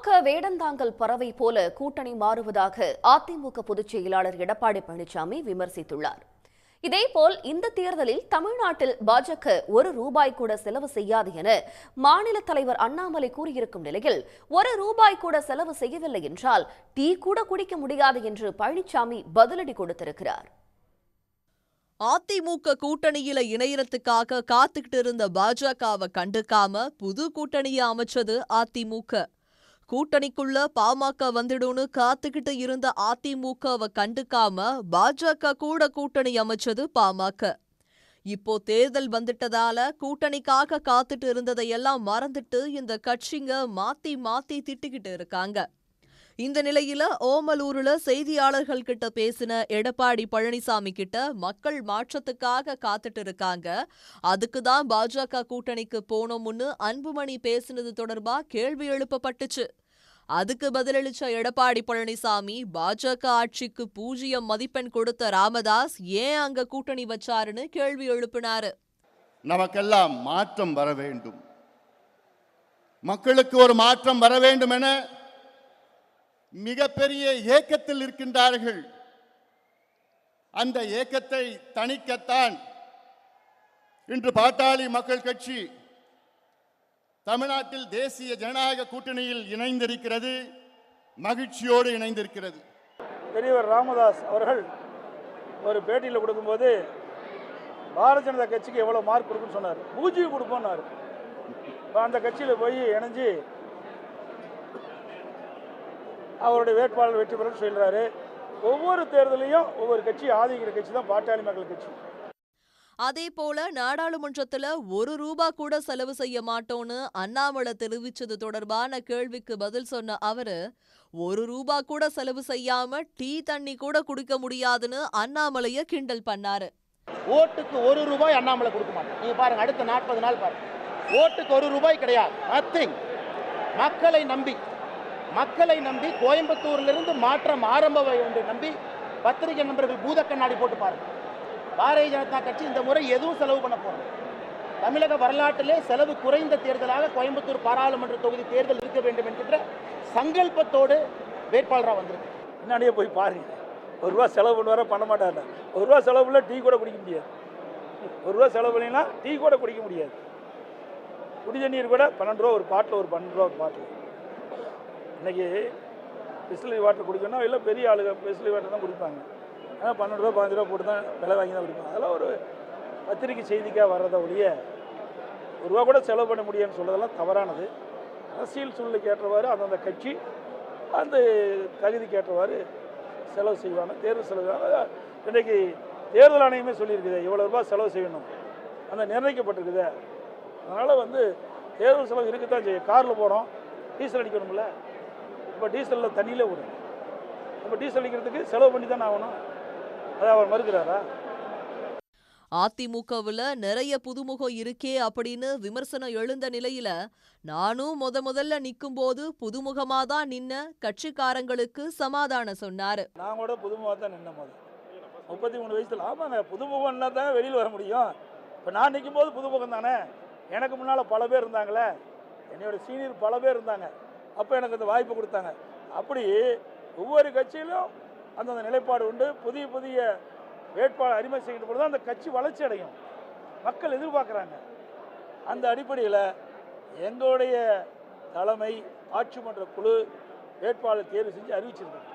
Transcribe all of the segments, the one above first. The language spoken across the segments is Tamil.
பாமக வேடந்தாங்கல் பறவை போல கூட்டணி மாறுவதாக அதிமுக பொதுச் செயலாளர் எடப்பாடி பழனிசாமி விமர்சித்துள்ளார். இதேபோல் இந்த தேர்தலில் தமிழ்நாட்டில் பாஜக ஒரு ரூபாய் கூட செலவு செய்யாது என மாநில தலைவர் அண்ணாமலை கூறியிருக்கும் நிலையில் ஒரு ரூபாய் கூட செலவு செய்யவில்லை என்றால் டீ கூட குடிக்க முடியாது என்று பழனிசாமி பதிலடி கொடுத்திருக்கிறார். அதிமுக கூட்டணியில இணையறதுக்காக காத்துக்கிட்டு இருந்த பாஜகவை கண்டுக்காம புது கூட்டணியை அமைச்சது அதிமுக. கூட்டணிக்குள்ள பாமக வந்துடும்னு காத்துக்கிட்டு இருந்த அதிமுகவை கண்டுக்காம பாஜக கூட கூட்டணி அமைச்சது பாமக. இப்போ தேர்தல் வந்துட்டதால கூட்டணிக்காக காத்துட்டு இருந்ததையெல்லாம் மறந்துட்டு இந்த கட்சிங்க மாத்தி மாத்தி திட்டிக்கிட்டு இருக்காங்க. இந்த நிலையில ஓமலூர்ல செய்தியாளர்கள் கிட்ட பேசின எடப்பாடி பழனிசாமி கிட்ட மக்கள் மாற்றத்துக்காக காத்துட்டு இருக்காங்க. அதுக்கு தான் பாஜக கூட்டணிக்கு போனோம்னு அன்புமணி பேசினது தொடர்பா கேள்வி எழுப்பப்பட்டுச்சு. அதுக்கு பதிலளிச்ச எடப்பாடி பழனிசாமி பாஜக ஆட்சிக்கு பூஜ்ஜியம் மதிப்பெண் கொடுத்த ராமதாஸ் ஏன் அங்க கூட்டணி வச்சாருன்னு கேள்வி எழுப்பினாரு. நமக்கெல்லாம் மாற்றம் வர வேண்டும். மக்களுக்கு ஒரு மாற்றம் வர வேண்டும் என மிகப்பெரிய ஏக்கத்தில் இருக்கின்றார்கள். அந்த ஏக்கத்தை தணிக்கத்தான் இன்று பாட்டாளி மக்கள் கட்சி தமிழ்நாட்டில் தேசிய ஜனநாயக கூட்டணியில் இணைந்திருக்கிறது மகிழ்ச்சியோடு இணைந்திருக்கிறது. பெரியவர் ராமதாஸ் அவர்கள் ஒரு பேட்டியில் கொடுக்கும்போது பாரதிய ஜனதா கட்சிக்கு எவ்வளோ மார்க் கொடுக்குன்னு சொன்னார். பூஜ்ஜியம் கொடுப்போம்னாரு. இப்போ அந்த கட்சியில் போய் இணைஞ்சு அவருடைய வேட்பாளர் வெற்றி பெறும் சொல்கிறாரு ஒவ்வொரு தேர்தலையும் ஒவ்வொரு கட்சி ஆதரிக்கிற கட்சி தான் பாட்டாளி மக்கள் கட்சி. அதே போல நாடாளுமன்றத்துல ஒரு ரூபா கூட செலவு செய்ய மாட்டோம்னு அண்ணாமலை தெரிவிச்சது தொடர்பான கேள்விக்கு பதில் சொன்ன அவரு ஒரு ரூபா கூட செலவு செய்யாம டீ தண்ணி கூட குடிக்க முடியாதுன்னு அண்ணாமலைய கிண்டல் பண்ணாரு. ஓட்டுக்கு ஒரு ரூபாய் அண்ணாமலை கொடுக்க மாட்டோம் நீங்க பாருங்க அடுத்த நாற்பது நாள் பாருங்க. ஓட்டுக்கு ஒரு ரூபாய் கிடையாது. நத்திங் மக்களை நம்பி மக்களை நம்பி கோயம்புத்தூரிலிருந்து மாற்றம் ஆரம்ப என்று நம்பி பத்திரிகை நண்பர்கள் பூத கண்ணாடி போட்டு பாருங்க. பாரதிய ஜனதா கட்சி இந்த முறை எதுவும் செலவு பண்ண போறோம் தமிழக வரலாற்றிலே செலவு குறைந்த தேர்தலாக கோயம்புத்தூர் பாராளுமன்ற தொகுதி தேர்தல் இருக்க வேண்டும் என்கின்ற சங்கல்பத்தோடு வேட்பாளராக வந்திருக்கு. முன்னாடியே போய் பாருங்க. ஒரு ரூபா செலவு பண்ணுவார பண்ண மாட்டார்? ஒரு ரூபா செலவு இல்லை டீ கூட குடிக்க முடியாது. ஒரு ரூபா செலவு பண்ணினா டீ கூட குடிக்க முடியாது. குடி தண்ணீர் கூட பன்னெண்டு ரூபா ஒரு பாட்டில் ஒரு பன்னெண்டு ரூபா ஒரு பாட்டில். இன்னைக்கு பிஸ்லரி வாட்டர் குடிக்கணும் இல்லை பெரிய ஆளுங்க பிஸ்லரி வாட்டர் தான் குடிப்பாங்க. ஆனால் பன்னெண்டு ரூபா பதினஞ்சு ரூபா போட்டு தான் விலை வாங்கி தான் குடிப்பாங்க. அதெல்லாம் ஒரு பத்திரிக்கை செய்திக்காக வர்றதை ஒழிய ஒரு ரூபா கூட செலவு பண்ண முடியும்னு சொல்கிறதெல்லாம் தவறானது. அரசியல் சூழ்நிலைக்கு ஏற்றவாறு அந்தந்த கட்சி அந்த தகுதிக்கு ஏற்றவாறு செலவு செய்வாங்க தேர்தல் செலவு இன்றைக்கு தேர்தல் ஆணையமே சொல்லியிருக்குது இவ்வளோ ரூபாய் செலவு செய்யணும். அந்த நிர்ணயிக்கப்பட்டிருக்குது. அதனால் வந்து தேர்தல் செலவு இருக்கத்தான் செய்யும். காரில் போகிறோம் டீசல் அடிக்கணும்ல. இப்போ டீசலில் தண்ணியிலே விடும் இப்போ டீசல் அடிக்கிறதுக்கு செலவு பண்ணி தானே ஆகணும். அதை அவர் மறுக்கிறாரா? அதிமுகவுல நிறைய புதுமுகம் இருக்கே அப்படின்னு விமர்சனம் எழுந்த நிலையில நானும் முத முதல்ல நிக்கும்போது புதுமுகமா தான் நின்ன கட்சிக்காரங்களுக்கு சமாதானம் சொன்னாரு. நான் கூட புதுமுகமாக தான் நின்ன போது முப்பத்தி மூணு வயசில் ஆமாங்க புதுமுகம்னா தான் வெளியில் வர முடியும். இப்போ நான் நிற்கும் போது புதுமுகம் தானே எனக்கு முன்னால் பல பேர் இருந்தாங்களே. என்னோட சீனியர் பல பேர் இருந்தாங்க. அப்போ எனக்கு அந்த வாய்ப்பு கொடுத்தாங்க. அப்படி ஒவ்வொரு கட்சியிலும் அந்தந்த நிலைப்பாடு உண்டு. புதிய புதிய வேட்பாளர் அறிமுகம் செய்கின்ற பொழுது அந்த கட்சி வளர்ச்சி அடையும். மக்கள் எதிர்பார்க்குறாங்க. அந்த அடிப்படையில் எங்களுடைய தலைமை ஆட்சி மன்ற குழு வேட்பாளர் தேர்வு செஞ்சு அறிவிச்சிருக்காங்க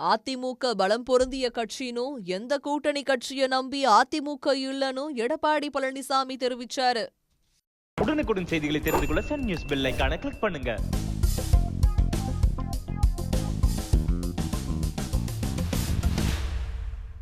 அதிமுக பலம் பொருந்திய கட்சினும் எந்த கூட்டணி கட்சிய நம்பி அதிமுக இல்லன்னு எடப்பாடி பழனிசாமி தெரிவிச்சாரு. உடனுக்குடன் செய்திகளை தெரிந்து கொள்ள சன் நியூஸ் பெல் கிளிக் பண்ணுங்க.